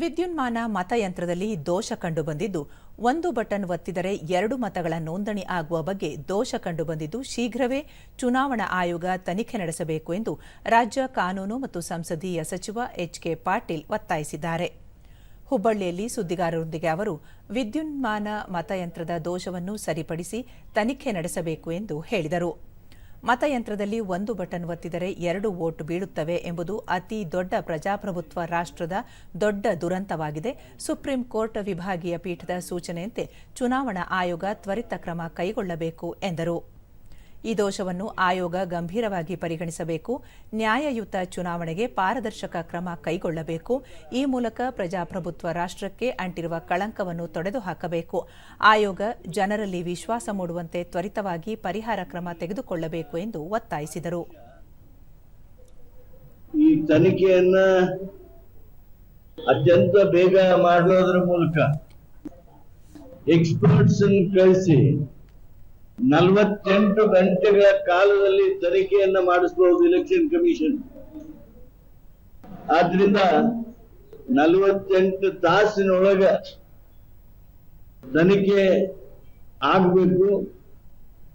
ವಿದ್ಯುನ್ಮಾನ ಮತಯಂತ್ರದಲ್ಲಿ ದೋಷ ಕಂಡುಬಂದಿದ್ದು, ಒಂದು ಬಟನ್ ಒತ್ತಿದರೆ ಎರಡು ಮತಗಳ ನೋಂದಣಿ ಆಗುವ ಬಗ್ಗೆ ದೋಷ ಕಂಡುಬಂದಿದ್ದು, ಶೀಘ್ರವೇ ಚುನಾವಣಾ ಆಯೋಗ ತನಿಖೆ ನಡೆಸಬೇಕು ಎಂದು ರಾಜ್ಯ ಕಾನೂನು ಮತ್ತು ಸಂಸದೀಯ ಸಚಿವ ಎಚ್ಕೆ ಪಾಟೀಲ್ ಒತ್ತಾಯಿಸಿದ್ದಾರೆ. ಹುಬ್ಬಳ್ಳಿಯಲ್ಲಿ ಸುದ್ದಿಗಾರರೊಂದಿಗೆ ಅವರು, ವಿದ್ಯುನ್ಮಾನ ಮತಯಂತ್ರದ ದೋಷವನ್ನು ಸರಿಪಡಿಸಿ ತನಿಖೆ ನಡೆಸಬೇಕು ಎಂದು ಹೇಳಿದರು. ಮತಯಂತ್ರದಲ್ಲಿ ಒಂದು ಬಟನ್ ಒತ್ತಿದರೆ ಎರಡು ವೋಟ್ ಬೀಳುತ್ತವೆ ಎಂಬುದು ಅತಿ ದೊಡ್ಡ ಪ್ರಜಾಪ್ರಭುತ್ವ ರಾಷ್ಟ್ರದ ದೊಡ್ಡ ದುರಂತವಾಗಿದೆ. ಸುಪ್ರೀಂ ಕೋರ್ಟ್ ವಿಭಾಗೀಯ ಪೀಠದ ಸೂಚನೆಯಂತೆ ಚುನಾವಣಾ ಆಯೋಗ ತ್ವರಿತ ಕ್ರಮ ಕೈಗೊಳ್ಳಬೇಕು ಎಂದರು. ಈ ದೋಷವನ್ನು ಆಯೋಗ ಗಂಭೀರವಾಗಿ ಪರಿಗಣಿಸಬೇಕು. ನ್ಯಾಯಯುತ ಚುನಾವಣೆಗೆ ಪಾರದರ್ಶಕ ಕ್ರಮ ಕೈಗೊಳ್ಳಬೇಕು. ಈ ಮೂಲಕ ಪ್ರಜಾಪ್ರಭುತ್ವ ರಾಷ್ಟ್ರಕ್ಕೆ ಅಂಟಿರುವ ಕಳಂಕವನ್ನು ತೊಡೆದುಹಾಕಬೇಕು. ಆಯೋಗ ಜನರಲ್ಲಿ ವಿಶ್ವಾಸ ಮೂಡುವಂತೆ ತ್ವರಿತವಾಗಿ ಪರಿಹಾರ ಕ್ರಮ ತೆಗೆದುಕೊಳ್ಳಬೇಕು ಎಂದು ಒತ್ತಾಯಿಸಿದರು. ಈ ತನಿಖೆಯನ್ನ ಅತ್ಯಂತ ಬೇಗ ಮಾಡುವುದರ ಮೂಲಕ ಎಕ್ಸ್ಪರ್ಟ್ಸ್ ಕಳಿಸಿ ನಲವತ್ತೆಂಟು ಗಂಟೆಗಳ ಕಾಲದಲ್ಲಿ ತನಿಖೆಯನ್ನ ಮಾಡಿಸಬಹುದು ಇಲೆಕ್ಷನ್ ಕಮಿಷನ್ ಆದ್ರಿಂದ ನಲವತ್ತೆಂಟು ತಾಸಿನೊಳಗ ತನಿಖೆ ಆಗ್ಬೇಕು.